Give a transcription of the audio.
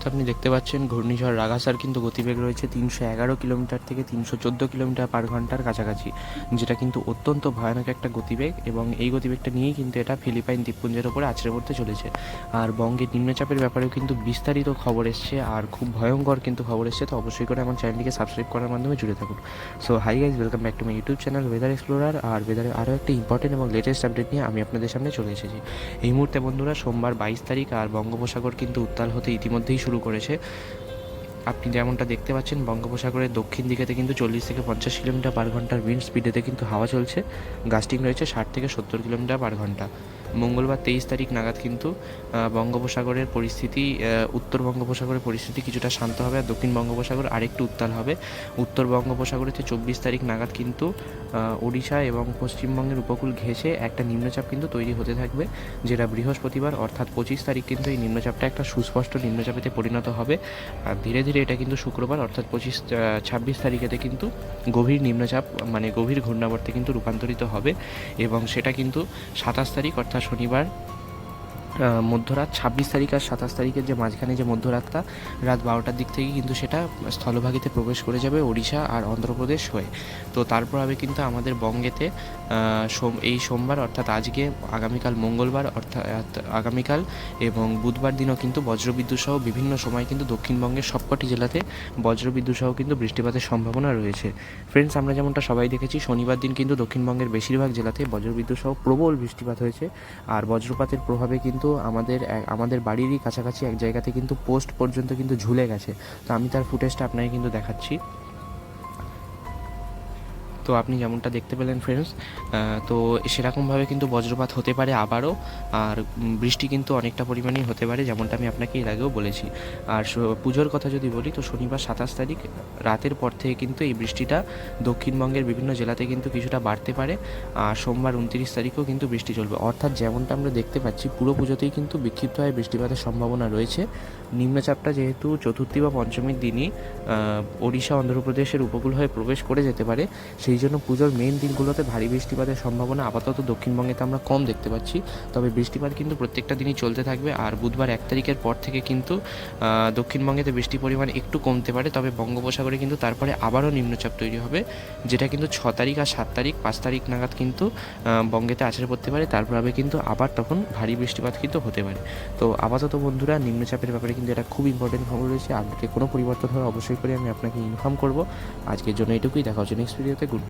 তো আপনি দেখতে পাচ্ছেন, ঘূর্ণিঝড় রাগাসার কিন্তু গতিবেগ রয়েছে তিনশো এগারো কিলোমিটার থেকে তিনশো চোদ্দ কিলোমিটার পার ঘণ্টার কাছাকাছি, যেটা কিন্তু অত্যন্ত ভয়ানক একটা গতিবেগ এবং এই গতিবেগটা নিয়েই কিন্তু এটা ফিলিপাইন দ্বীপপুঞ্জের ওপরে আছড়ে পড়তে চলেছে। আর বঙ্গের নিম্নচাপের ব্যাপারেও কিন্তু বিস্তারিত খবর এসছে, আর খুব ভয়ঙ্কর কিন্তু খবর এসছে, তো অবশ্যই করে আমার চ্যানেলটিকে সাবস্ক্রাইব করার মাধ্যমে জুড়ে থাকুন। So hi guys welcome back to my YouTube channel weather explorer আর ওয়েদারের আরও একটা ইম্পর্টেন্ট এবং লেটেস্ট আপডেট নিয়ে আমি আপনাদের সামনে চলে এসেছি। এই মুহূর্তে বন্ধুরা, সোমবার বাইশ তারিখ, আর বঙ্গোপসাগর কিন্তু উত্তাল হতে ইতিমধ্যেই শুরু করেছে। আপনি যেমনটা দেখতে পাচ্ছেন, বঙ্গোপসাগরের দক্ষিণ দিকেতে কিন্তু চল্লিশ থেকে পঞ্চাশ কিলোমিটার পার ঘণ্টার উইন্ড স্পিডেতে কিন্তু হাওয়া চলছে। গাস্টিং রয়েছে ষাট থেকে সত্তর কিলোমিটার পার ঘণ্টা। মঙ্গলবার তেইশ তারিখ নাগাদ কিন্তু বঙ্গোপসাগরের পরিস্থিতি উত্তর বঙ্গোপসাগরের পরিস্থিতি কিছুটা শান্ত হবে আর দক্ষিণ বঙ্গোপসাগর আরেকটু উত্তাল হবে। উত্তর বঙ্গোপসাগরেতে চব্বিশ তারিখ নাগাদ কিন্তু ওড়িশা এবং পশ্চিমবঙ্গের উপকূল ঘেঁষে একটা নিম্নচাপ কিন্তু তৈরি হতে থাকবে, যেটা বৃহস্পতিবার অর্থাৎ পঁচিশ তারিখ কিন্তু এই নিম্নচাপটা একটা সুস্পষ্ট নিম্নচাপেতে পরিণত হবে। আর ধীরে ধীরে এটা কিন্তু শুক্রবার অর্থাৎ পঁচিশ ছাব্বিশ তারিখেতে কিন্তু গভীর নিম্নচাপ মানে গভীর ঘূর্ণাবর্তে কিন্তু রূপান্তরিত হবে এবং সেটা কিন্তু সাতাশ তারিখ অর্থাৎ শনিবার আহ, মধ্যরাত, ছাব্বিশ তারিখ আর সাতাশ তারিখের যে মাঝখানে যে মধ্যরাতটা, রাত বারোটার দিক থেকে কিন্তু সেটা স্থলভাগীতে প্রবেশ করে যাবে ওড়িশা আর অন্ধ্রপ্রদেশ হয়ে। তো তারপর হবে কিন্তু আমাদের বঙ্গেতে সোম, এই সোমবার অর্থাৎ আজকে, আগামীকাল মঙ্গলবার অর্থাৎ আগামীকাল এবং বুধবার দিনও কিন্তু বজ্রবিদ্যুৎ সহ বিভিন্ন সময় কিন্তু দক্ষিণবঙ্গের সবকটি জেলাতে বজ্রবিদ্যুৎ সহ কিন্তু বৃষ্টিপাতের সম্ভাবনা রয়েছে। ফ্রেন্ডস আমরা যেমনটা সবাই দেখেছি, শনিবার দিন কিন্তু দক্ষিণবঙ্গের বেশিরভাগ জেলাতে বজ্রবিদ্যুৎ সহ প্রবল বৃষ্টিপাত হয়েছে। আর বজ্রপাতের প্রভাবে কিন্তু আমাদের আমাদের বাড়িরই কাছাকাছি এক জায়গাতে কিন্তু পোস্ট পর্যন্ত কিন্তু ঝুলে গেছে। তো আমি তার ফুটেজটা আপনাকে কিন্তু দেখাচ্ছি। তো আপনি যেমনটা দেখতে পেলেন ফ্রেন্ডস তো সেরকমভাবে কিন্তু বজ্রপাত হতে পারে আবারও, আর বৃষ্টি কিন্তু অনেকটা পরিমাণেই হতে পারে যেমনটা আমি আপনাকে এর আগেও বলেছি। আর স- পুজোর কথা যদি বলি, তো শনিবার সাতাশ তারিখ রাতের পর থেকে কিন্তু এই বৃষ্টিটা দক্ষিণবঙ্গের বিভিন্ন জেলাতে কিন্তু কিছুটা বাড়তে পারে, আর সোমবার উনত্রিশ তারিখেও কিন্তু বৃষ্টি চলবে। অর্থাৎ যেমনটা আমরা দেখতে পাচ্ছি, পুরো পুজোতেই কিন্তু বিক্ষিপ্ত বৃষ্টিপাতের সম্ভাবনা রয়েছে। নিম্নচাপটা যেহেতু চতুর্থী বা পঞ্চমীর দিনই ওড়িশা, অন্ধ্রপ্রদেশের উপকূল হয়ে প্রবেশ করে যেতে পারে সেই জন্য পুজোর মেন দিনগুলোতে ভারী বৃষ্টিপাতের সম্ভাবনা আপাতত দক্ষিণবঙ্গেতে আমরা কম দেখতে পাচ্ছি। তবে বৃষ্টিপাত কিন্তু প্রত্যেকটা দিনই চলতে থাকবে আর বুধবার এক তারিখের পর থেকে কিন্তু দক্ষিণবঙ্গেতে বৃষ্টির পরিমাণ একটু কমতে পারে। তবে বঙ্গোপসাগরে কিন্তু তারপরে আবারও নিম্নচাপ তৈরি হবে, যেটা কিন্তু ছ তারিখ আর সাত তারিখ, পাঁচ তারিখ নাগাদ কিন্তু বঙ্গেতে আছড়ে পড়তে পারে। তারপর হবে কিন্তু আবার তখন ভারী বৃষ্টিপাত কিন্তু হতে পারে। তো আপাতত বন্ধুরা, নিম্নচাপের ব্যাপারে কিন্তু এটা খুব ইম্পর্টেন্ট খবর রয়েছে। আপডেটে কোনো পরিবর্তন হলে অবশ্যই করে আমি আপনাকে ইনফর্ম করব। আজকের জন্য এটুকুই। দেখা হচ্ছে নেক্সট ভিডিওতে গুড